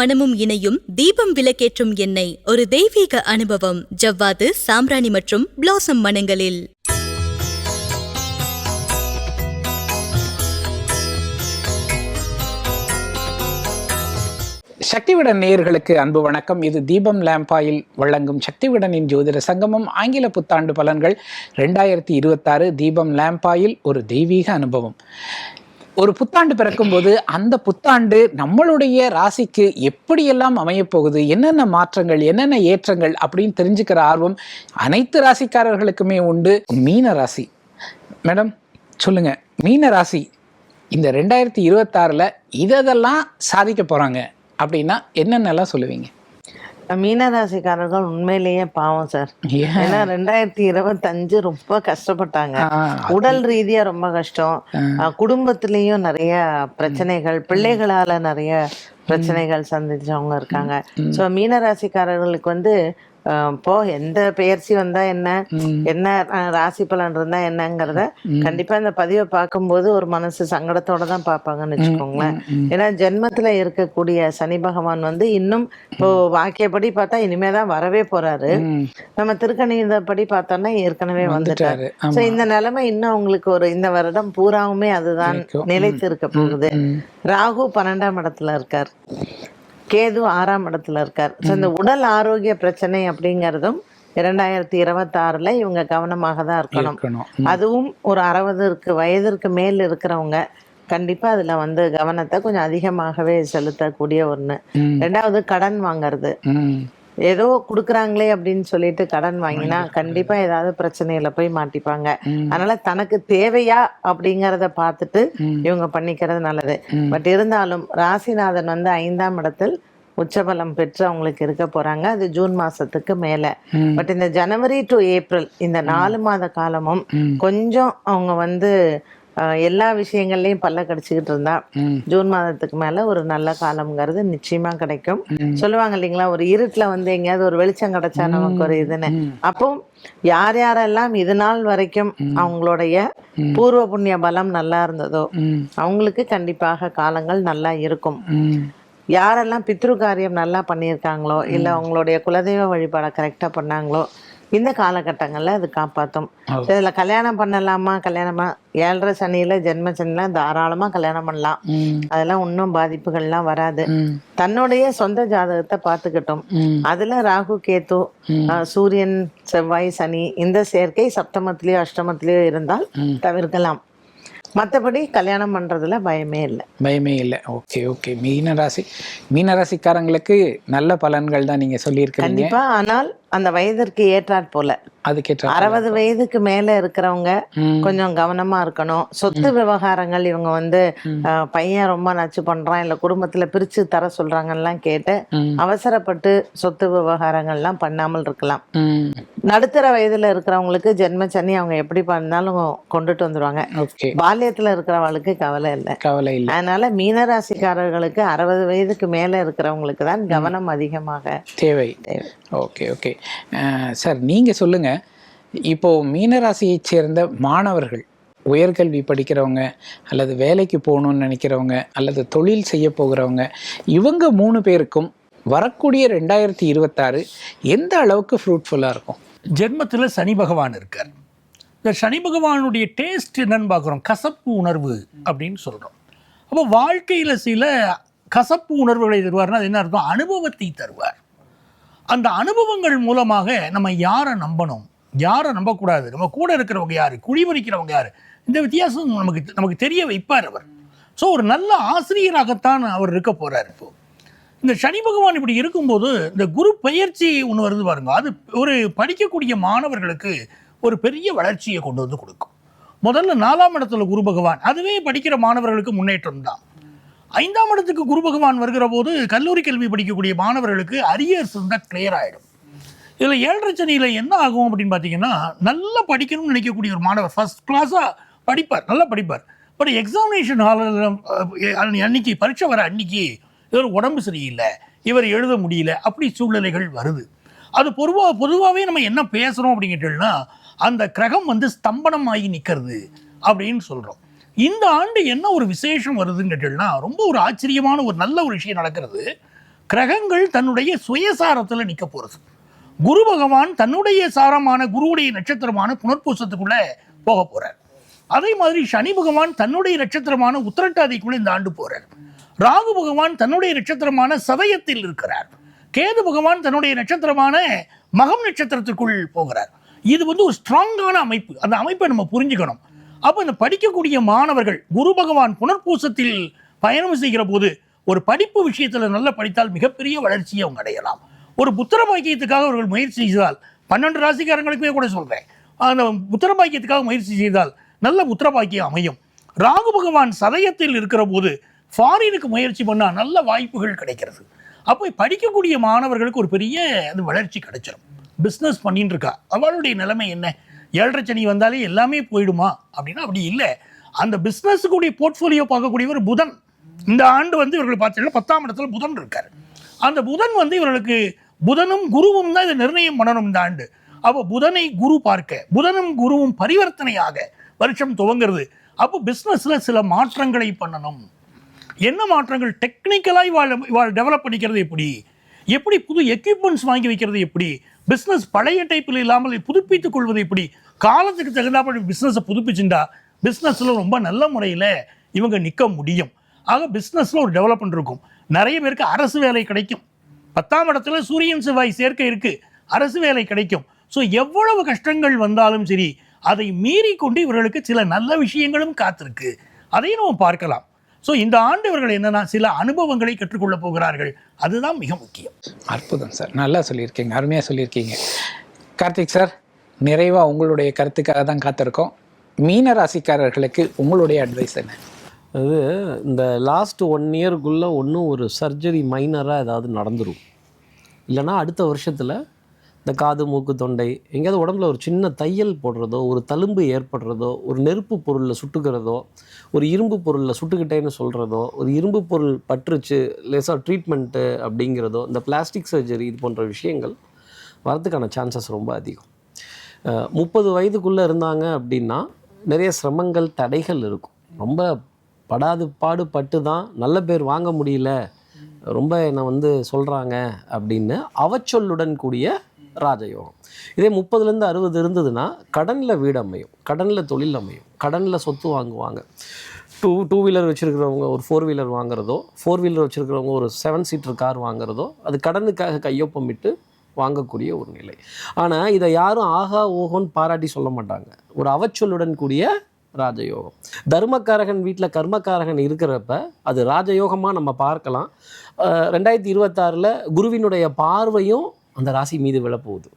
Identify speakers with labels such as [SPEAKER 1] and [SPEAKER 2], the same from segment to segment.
[SPEAKER 1] மனமும் இணையும் தீபம் விளக்கேற்றும் எண்ணெய் ஒரு தெய்வீக அனுபவம். ஜவ்வாது சாம்ராணி மற்றும் பிளாசம் மனங்களில்.
[SPEAKER 2] சக்திவிடன் நேயர்களுக்கு அன்பு வணக்கம். இது தீபம் லேம்பாயில் வழங்கும் சக்திவிடனின் ஜோதிட சங்கமம் ஆங்கில புத்தாண்டு பலன்கள் ரெண்டாயிரத்தி இருபத்தாறு. தீபம் லேம்பாயில் ஒரு தெய்வீக அனுபவம். ஒரு புத்தாண்டு பிறக்கும்போது அந்த புத்தாண்டு நம்மளுடைய ராசிக்கு எப்படியெல்லாம் அமையப்போகுது? என்னென்ன மாற்றங்கள் என்னென்ன ஏற்றங்கள் அப்படின்னு தெரிஞ்சுக்கிற ஆர்வம் அனைத்து ராசிக்காரர்களுக்குமே உண்டு. மீன ராசி. மேடம் சொல்லுங்க. மீன ராசி இந்த ரெண்டாயிரத்தி இருபத்தாறில் இதெல்லாம் சாதிக்க போகிறாங்க அப்படின்னா என்னென்னலாம் சொல்லுவீங்க?
[SPEAKER 3] மீனராசிக்காரர்கள் உண்மையிலேயே பாவம் சார்.
[SPEAKER 2] ஏன்?
[SPEAKER 3] ஏன்னா ரெண்டாயிரத்தி இருபத்தஞ்சு ரொம்ப கஷ்டப்பட்டாங்க. உடல் ரீதியா ரொம்ப கஷ்டம். குடும்பத்திலயும் நிறைய பிரச்சனைகள் பிள்ளைகளால நிறைய பிரச்சனைகள் சந்திச்சவங்க இருக்காங்க. சோ மீனராசிக்காரர்களுக்கு வந்து இப்போ எந்த பெயர்ச்சி வந்தா என்ன? என்ன ராசி பலன் இருந்தா என்னங்கிறத கண்டிப்பா இந்த பதிவை பார்க்கும்போது ஒரு மனசு சங்கடத்தோட தான் பார்ப்பாங்கன்னு வச்சுக்கோங்களேன். ஏன்னா ஜென்மத்துல இருக்கக்கூடிய சனி பகவான் வந்து இன்னும் இப்போ வாக்கியப்படி பார்த்தா இனிமே தான் வரவே போறாரு. நம்ம திருக்கணிதப்படி பார்த்தோம்னா ஏற்கனவே வந்துட்டாரு. சோ இந்த நிலைமை இன்னும் உங்களுக்கு ஒரு இந்த வருடம் பூராவுமே அதுதான். நிலைத்து இருக்க போகுது. ராகு பன்னெண்டாம் இடத்துல இருக்கார். கேது ஆறாம் இடத்துல இருக்கார். சோ இந்த உடல் ஆரோக்கிய பிரச்சனை அப்படிங்கறதும் இரண்டாயிரத்தி இருபத்தாறுல இவங்க கவனமாக தான் இருக்கணும். அதுவும் ஒரு அறுபதற்கு வயதிற்கு மேல் இருக்கிறவங்க கண்டிப்பா அதுல வந்து கவனத்தை கொஞ்சம் அதிகமாகவே செலுத்தக்கூடிய ஒண்ணு.
[SPEAKER 2] ம்.
[SPEAKER 3] ரெண்டாவது கடன் வாங்குறது. ஏதோ குடுக்குறாங்களே அப்படின்னு சொல்லிட்டு கடன் வாங்கினா கண்டிப்பா ஏதாவது பிரச்சனையில போய் மாட்டிப்பாங்க. அதனால தனக்கு தேவையா அப்படிங்கறத பார்த்துட்டு. இவங்க பண்ணிக்கிறது நல்லது பட் இருந்தாலும் ராசிநாதன் வந்து ஐந்தாம் இடத்தில் உச்சபலம் பெற்று அவங்களுக்கு இருக்க போறாங்க அது ஜூன் மாசத்துக்கு மேல. பட் இந்த ஜனவரி டு ஏப்ரல் இந்த நாலு மாத காலமும். கொஞ்சம் அவங்க வந்து எல்லா விஷயங்கள்லயும் பல்ல கடிச்சுக்கிட்டு இருந்தா. ஜூன் மாதத்துக்கு மேல ஒரு நல்ல காலம்ங்கிறது நிச்சயமா கிடைக்கும். சொல்லுவாங்க இல்லைங்களா ஒரு இருட்டுல வந்து எங்கேயாவது ஒரு வெளிச்சம் கிடைச்சா நமக்கு ஒரு இதுன்னு. அப்போ யார் யாரெல்லாம் இது நாள் வரைக்கும் அவங்களுடைய பூர்வ புண்ணிய பலம் நல்லா இருந்ததோ. அவங்களுக்கு கண்டிப்பாக காலங்கள் நல்லா இருக்கும். யாரெல்லாம் பித்ரு காரியம் நல்லா பண்ணியிருக்காங்களோ இல்ல அவங்களுடைய குலதெய்வ வழிபாடை கரெக்டா பண்ணாங்களோ இந்த காலகட்டங்கள்ல அது காப்பாத்தும். இதுல கல்யாணம் பண்ணலாமா? கல்யாணமா? ஏழரை சனியில ஜென்ம சனியில தாராளமா கல்யாணம் பண்ணலாம். அதெல்லாம் ஒன்றும் பாதிப்புகள்லாம் வராது.
[SPEAKER 2] ம்.
[SPEAKER 3] தன்னுடைய சொந்த ஜாதகத்தை பார்த்துக்கிட்டோம். அதுல ராகு கேது அஹ், சூரியன் செவ்வாய் சனி இந்த சேர்க்கை சப்தமத்திலயோ அஷ்டமத்திலயோ இருந்தால் தவிர்க்கலாம். மத்தபடி கல்யாணம் பண்றதுல பயமே இல்லை.
[SPEAKER 2] பயமே இல்லை. Okay okay. மீனராசி மீனராசிக்காரங்களுக்கு நல்ல பலன்கள் தான் நீங்க சொல்லியிருக்கிறீங்க.
[SPEAKER 3] கண்டிப்பா. ஆனால் அந்த வயதிற்கு ஏற்றாற் போல.
[SPEAKER 2] அதுக்கேற்ற
[SPEAKER 3] அறுபது வயதுக்கு மேல இருக்கிறவங்க. கொஞ்சம் கவனமா இருக்கணும். சொத்து விவகாரங்கள் இவங்க வந்து பையன் ரொம்ப நச்சு பண்றான் இல்ல குடும்பத்துல பிரிச்சு தர சொல்றாங்கலாம் கேட்டு. அவசரப்பட்டு சொத்து விவகாரங்கள்லாம் பண்ணாமல் இருக்கலாம். நடுத்தர வயதுல இருக்கிறவங்களுக்கு ஜென்ம சனி அவங்க எப்படி பண்ணாலும் கொண்டுட்டு வந்துருவாங்க. பால்யத்துல இருக்கிறவங்களுக்கு கவலை இல்லை.
[SPEAKER 2] கவலை இல்லை.
[SPEAKER 3] அதனால மீனராசிக்காரர்களுக்கு அறுபது வயதுக்கு மேல இருக்கிறவங்களுக்கு தான் கவனம் அதிகமாக
[SPEAKER 2] தேவை.
[SPEAKER 3] தேவை.
[SPEAKER 2] Okay okay. சார் நீங்கள் சொல்லுங்கள் இப்போது மீனராசியைச் சேர்ந்த மாணவர்கள் உயர்கல்வி படிக்கிறவங்க அல்லது வேலைக்கு போகணும்னு நினைக்கிறவங்க அல்லது தொழில் செய்ய போகிறவங்க இவங்க மூணு பேருக்கும் வரக்கூடிய ரெண்டாயிரத்தி இருபத்தாறு எந்த அளவுக்கு ஃப்ரூட்ஃபுல்லாக இருக்கும்?
[SPEAKER 4] ஜென்மத்தில் சனி பகவான் இருக்கார். இந்த சனி பகவானுடைய டேஸ்ட் என்னன்னு பார்க்குறோம். கசப்பு உணர்வு அப்படின்னு சொல்கிறோம் அப்போ வாழ்க்கையில் சில கசப்பு உணர்வுகளை தருவார்னா அது என்ன அர்த்தம்? அனுபவத்தை தருவார். அந்த அனுபவங்கள் மூலமாக நம்ம யாரை நம்பணும்? யாரை நம்பக்கூடாது? நம்ம கூட இருக்கிறவங்க யார்? குழிமறிக்கிறவங்க யார்? இந்த வித்தியாசம் நமக்கு நமக்கு தெரிய வைப்பார் அவர். ஸோ ஒரு நல்ல ஆசிரியராகத்தான் அவர் இருக்க போகிறார் இப்போ. இந்த சனி பகவான் இப்படி இருக்கும்போது இந்த குரு பயிற்சி ஒன்று வருது பாருங்க. அது ஒரு படிக்கக்கூடிய மாணவர்களுக்கு ஒரு பெரிய வளர்ச்சியை கொண்டு வந்து கொடுக்கும். முதல்ல நாலாம் இடத்துல குரு பகவான். அதுவே படிக்கிற மாணவர்களுக்கு முன்னேற்றம் தான். ஐந்தாம் இடத்துக்கு குரு பகவான் வருகிற போது கல்லூரி கல்வி படிக்கக்கூடிய மாணவர்களுக்கு அரியர்ஸ் இருந்தால் கிளியர் ஆகிடும் இதில் ஏழரை சனியில் என்ன ஆகும் அப்படின்னு பார்த்தீங்கன்னா நல்லா படிக்கணும்னு நினைக்கக்கூடிய ஒரு மாணவர் ஃபர்ஸ்ட் கிளாஸாக படிப்பார் நல்லா படிப்பார். பட் எக்ஸாமினேஷன் ஹாலில் அன்னைக்கு பரீட்சை வர அன்னைக்கு இவர் உடம்பு சரியில்லை இவர் எழுத முடியல அப்படி சூழ்நிலைகள் வருது. அது பொதுவாக பொதுவாகவே நம்ம என்ன பேசுகிறோம் அப்படிங்கிட்டோம்னா அந்த கிரகம் வந்து ஸ்தம்பனம் ஆகி நிற்கிறது அப்படின்னு சொல்கிறோம் இந்த ஆண்டு என்ன ஒரு விசேஷம் வருதுன்னு கேட்டீங்கன்னா ரொம்ப ஒரு ஆச்சரியமான ஒரு நல்ல ஒரு விஷயம் நடக்கிறது. கிரகங்கள் தன்னுடைய சுயசாரத்தில் நிற்க போகிறது குரு பகவான் தன்னுடைய சாரமான குருவுடைய நட்சத்திரமான புனர்பூசத்துக்குள்ளே போக போகிறார் அதே மாதிரி சனி பகவான் தன்னுடைய நட்சத்திரமான உத்திரட்டாதிக்குள்ளே இந்த ஆண்டு போகிறார் ராகு பகவான் தன்னுடைய நட்சத்திரமான சதயத்தில் இருக்கிறார். கேது பகவான் தன்னுடைய நட்சத்திரமான மகம் நட்சத்திரத்துக்குள் போகிறார். இது வந்து ஒரு ஸ்ட்ராங்கான அமைப்பு. அந்த அமைப்பை நம்ம புரிஞ்சுக்கணும். அப்போ இந்த படிக்கக்கூடிய மாணவர்கள் குரு பகவான் புனர்பூசத்தில் பயணம் செய்கிற போது ஒரு படிப்பு விஷயத்தில் நல்லா படித்தால் மிகப்பெரிய வளர்ச்சியை அவங்க அடையலாம். ஒரு புத்திர பாக்கியத்துக்காக அவர்கள் முயற்சி செய்தால் பன்னெண்டு ராசிக்காரங்களுக்குமே கூட சொல்கிறேன் அந்த புத்திர பாக்கியத்துக்காக முயற்சி செய்தால் நல்ல புத்திர பாக்கியம் அமையும். ராகு பகவான் சதயத்தில் இருக்கிற போது ஃபாரினுக்கு முயற்சி பண்ணால் நல்ல வாய்ப்புகள் கிடைக்கிறது. அப்போ படிக்கக்கூடிய மாணவர்களுக்கு ஒரு பெரிய அது வளர்ச்சி கிடைச்சிடும் பிஸ்னஸ் பண்ணிட்டு இருக்கா. அவளுடைய நிலைமை என்ன? ஏழரை சனி வந்தாலே எல்லாமே போயிடுமா? அப்படின்னா அப்படி இல்லை. அந்த பிஸ்னஸுக்குடைய போர்ட்ஃபோலியோ பார்க்கக்கூடியவர் புதன். இந்த ஆண்டு வந்து இவர்கள் பார்த்தீங்கன்னா பத்தாம் இடத்துல புதன் இருக்கார். அந்த புதன் வந்து இவர்களுக்கு புதனும் குருவும் தான் இதை நிர்ணயம் பண்ணணும் இந்த ஆண்டு. அப்போ புதனை குரு பார்க்க புதனும் குருவும் பரிவர்த்தனையாக வருஷம் துவங்குறது. அப்போ பிஸ்னஸில் சில மாற்றங்களை பண்ணணும். என்ன மாற்றங்கள்? டெக்னிக்கலாக இவாள் இவாள் டெவலப் பண்ணிக்கிறது எப்படி? எப்படி புது எக்யூப்மெண்ட்ஸ் வாங்கி வைக்கிறது எப்படி? பிஸ்னஸ் பழைய டைப்பில் இல்லாமல் புதுப்பித்துக் கொள்வது எப்படி? காலத்துக்கு தகுந்தாப்படி பிஸ்னஸை புதுப்பிச்சுண்டா பிஸ்னஸில் ரொம்ப நல்ல முறையில் இவங்க நிற்க முடியும். ஆக பிஸ்னஸில் ஒரு டெவலப்மெண்ட் இருக்கும். நிறைய பேருக்கு அரசு வேலை கிடைக்கும். பத்தாம் இடத்துல சூரியன் செவ்வாய் சேர்க்கை இருக்குது அரசு வேலை கிடைக்கும். ஸோ எவ்வளவு கஷ்டங்கள் வந்தாலும் சரி அதை மீறி கொண்டு இவர்களுக்கு சில நல்ல விஷயங்களும் காத்திருக்கு. அதையும் நம்ம பார்க்கலாம். ஸோ இந்த ஆண்டு இவர்கள் என்னன்னா சில அனுபவங்களை கற்றுக்கொள்ள போகிறார்கள். அதுதான் மிக முக்கியம்.
[SPEAKER 2] அற்புதம் சார். நல்லா சொல்லியிருக்கீங்க. அருமையாக சொல்லியிருக்கீங்க. கார்த்திக் சார் நிறைவாக உங்களுடைய கருத்துக்காக தான் காத்திருக்கோம். மீன ராசிக்காரர்களுக்கு உங்களுடைய அட்வைஸ் என்ன?
[SPEAKER 5] அது இந்த லாஸ்ட் ஒன் இயருக்குள்ளே ஒன்றும் ஒரு சர்ஜரி மைனராக ஏதாவது நடந்துரும். இல்லைன்னா அடுத்த வருஷத்தில் இந்த காது மூக்கு தொண்டை எங்கேயாவது உடம்புல ஒரு சின்ன தையல் போடுறதோ ஒரு தழும்பு ஏற்படுறதோ ஒரு நெருப்பு பொருளில் சுட்டுக்கிறதோ ஒரு இரும்பு பொருளில் சுட்டுக்கிட்டேன்னு சொல்கிறதோ ஒரு இரும்பு பொருள் பற்றுச்சு லேசாக ட்ரீட்மெண்ட்டு அப்படிங்கிறதோ இந்த பிளாஸ்டிக் சர்ஜரி இது போன்ற விஷயங்கள் வரதுக்கான சான்சஸ் ரொம்ப அதிகம். முப்பது வயதுக்குள்ளே இருந்தாங்க அப்படின்னா நிறைய சிரமங்கள் தடைகள் இருக்கும். ரொம்ப படாது பாடுபட்டு தான் நல்ல பேர் வாங்க முடியல ரொம்ப என்னை வந்து சொல்கிறாங்க அப்படின்னு அவச்சொல்லுடன் கூடிய ராஜயோகம். இதே முப்பதுலேருந்து அறுபது இருந்ததுன்னா கடனில் வீடு அமையும் கடனில் தொழில் அமையும் கடனில் சொத்து வாங்குவாங்க. டூ டூ வீலர் வச்சுருக்கிறவங்க ஒரு ஃபோர் வீலர் வாங்குறதோ ஃபோர் வீலர் வச்சுருக்கிறவங்க ஒரு செவன் சீட்டர் கார் வாங்குறதோ அது கடனுக்காக கையொப்பமிட்டு வாங்கக்கூடிய ஒரு நிலை. ஆனால் இதை யாரும் ஆகா ஓஹோன்னு பாராட்டி சொல்ல மாட்டாங்க. ஒரு அவச்சொல்லுடன் கூடிய ராஜயோகம். தர்மக்காரகன் வீட்டில் கர்மக்காரகன் இருக்கிறப்ப அது ராஜயோகமாக நம்ம பார்க்கலாம். ரெண்டாயிரத்தி இருபத்தாறில் குருவினுடைய பார்வையும் அந்த ராசி மீது விழப்போகுது.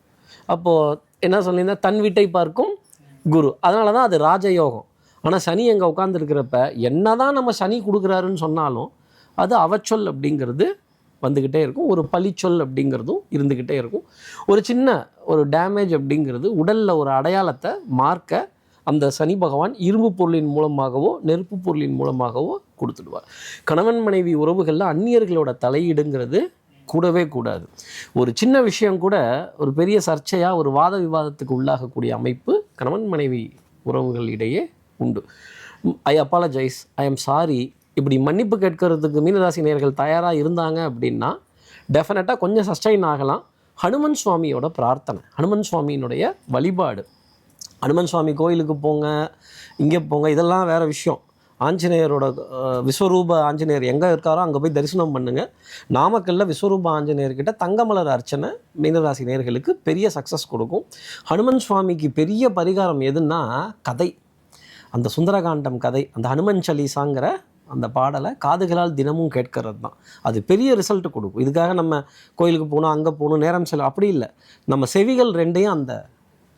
[SPEAKER 5] அப்போது என்ன சொல்லியிருந்தா தன் வீட்டை பார்க்கும் குரு. அதனால தான் அது ராஜயோகம். ஆனால் சனி அங்கே உட்காந்துருக்கிறப்ப என்ன தான் நம்ம சனி கொடுக்குறாருன்னு சொன்னாலும் அது அவச்சொல் அப்படிங்கிறது வந்துக்கிட்டே இருக்கும். ஒரு பழிச்சொல் அப்படிங்கிறதும் இருந்துக்கிட்டே இருக்கும். ஒரு சின்ன ஒரு டேமேஜ் அப்படிங்கிறது உடலில் ஒரு அடையாளத்தை மார்க்க அந்த சனி பகவான் இரும்பு பொருளின் மூலமாகவோ நெருப்பு பொருளின் மூலமாகவோ கொடுத்துடுவார். கணவன் மனைவி உறவுகளில் அந்நியர்களோட தலையீடுங்கிறது கூடவே கூடாது. ஒரு சின்ன விஷயம் கூட ஒரு பெரிய சர்ச்சையாக ஒரு வாத விவாதத்துக்கு உள்ளாகக்கூடிய அமைப்பு கணவன் மனைவி உறவுகளிடையே உண்டு. I apologise I am sorry இப்படி மன்னிப்பு கேட்கறதுக்கு மீனராசி நேர்கள் தயாராக இருந்தாங்க அப்படின்னா டெஃபினட்டாக கொஞ்சம் சஸ்டைன் ஆகலாம். ஹனுமன் சுவாமியோட பிரார்த்தனை ஹனுமன் சுவாமியினுடைய வழிபாடு. ஹனுமன் சுவாமி கோயிலுக்கு போங்க இங்கே போங்க இதெல்லாம் வேற விஷயம். ஆஞ்சநேயரோட விஸ்வரூப ஆஞ்சநேயர் எங்கே இருக்காரோ அங்கே போய் தரிசனம் பண்ணுங்கள் நாமக்கல்ல விஸ்வரூப ஆஞ்சநேயர்கிட்ட தங்கமலர் அர்ச்சனை மீனராசி நேர்களுக்கு பெரிய சக்ஸஸ் கொடுக்கும். ஹனுமன் சுவாமிக்கு பெரிய பரிகாரம் எதுன்னா கதை. அந்த சுந்தரகாண்டம் கதை அந்த ஹனுமன் சலீசாங்கிற அந்த பாடலை காதுகளால் தினமும் கேட்கறது தான். அது பெரிய ரிசல்ட் கொடுக்கும். இதுக்காக நம்ம கோயிலுக்கு போகணும் அங்கே போகணும் நேரம் செல்லும் அப்படி இல்லை. நம்ம செவிகள் ரெண்டையும் அந்த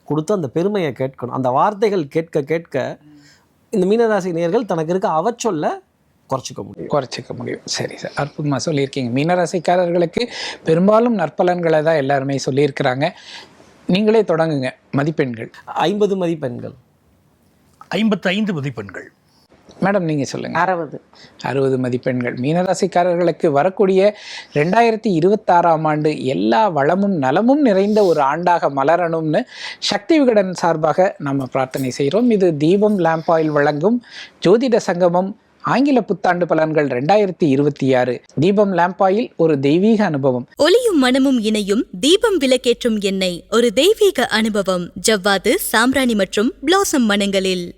[SPEAKER 5] கொடுத்து அந்த பெருமையை கேட்கணும். அந்த வார்த்தைகள் கேட்க கேட்க இந்த மீனராசி நேயர்கள் தனக்கு இருக்க அவச்சொல்ல குறைச்சிக்க முடியும்.
[SPEAKER 2] குறைச்சிக்க முடியும். சரி சார். அற்புதமாக சொல்லியிருக்கீங்க. மீனராசிக்காரர்களுக்கு பெரும்பாலும் நற்பலன்களை தான் எல்லாருமே சொல்லியிருக்கிறாங்க. நீங்களே தொடங்குங்க. மதிப்பெண்கள்.
[SPEAKER 5] ஐம்பது மதிப்பெண்கள்.
[SPEAKER 4] ஐம்பத்தைந்து மதிப்பெண்கள்.
[SPEAKER 2] மேடம் நீங்கள் சொல்லுங்கள்
[SPEAKER 3] அறுபது.
[SPEAKER 2] அறுபது மதிப்பெண்கள். மீனராசிக்காரர்களுக்கு வரக்கூடிய ரெண்டாயிரத்தி இருபத்தாறாம் ஆண்டு எல்லா வளமும் நலமும் நிறைந்த ஒரு ஆண்டாக மலரணும்னு சக்தி விகடன் சார்பாக நம்ம பிரார்த்தனை செய்கிறோம். இது தீபம் லேம்ப் ஆயில் வழங்கும் ஜோதிட சங்கமம் ஆங்கில புத்தாண்டு பலன்கள் ரெண்டாயிரத்தி இருபத்தி ஆறு தீபம் லேம்பாயில் ஒரு தெய்வீக அனுபவம்.
[SPEAKER 1] ஒளியும் மனமும் இணையும் தீபம் விளக்கேற்றும் எண்ணெய் ஒரு தெய்வீக அனுபவம். ஜவ்வாது சாம்பிராணி மற்றும் பிளாசம் மனங்களில்.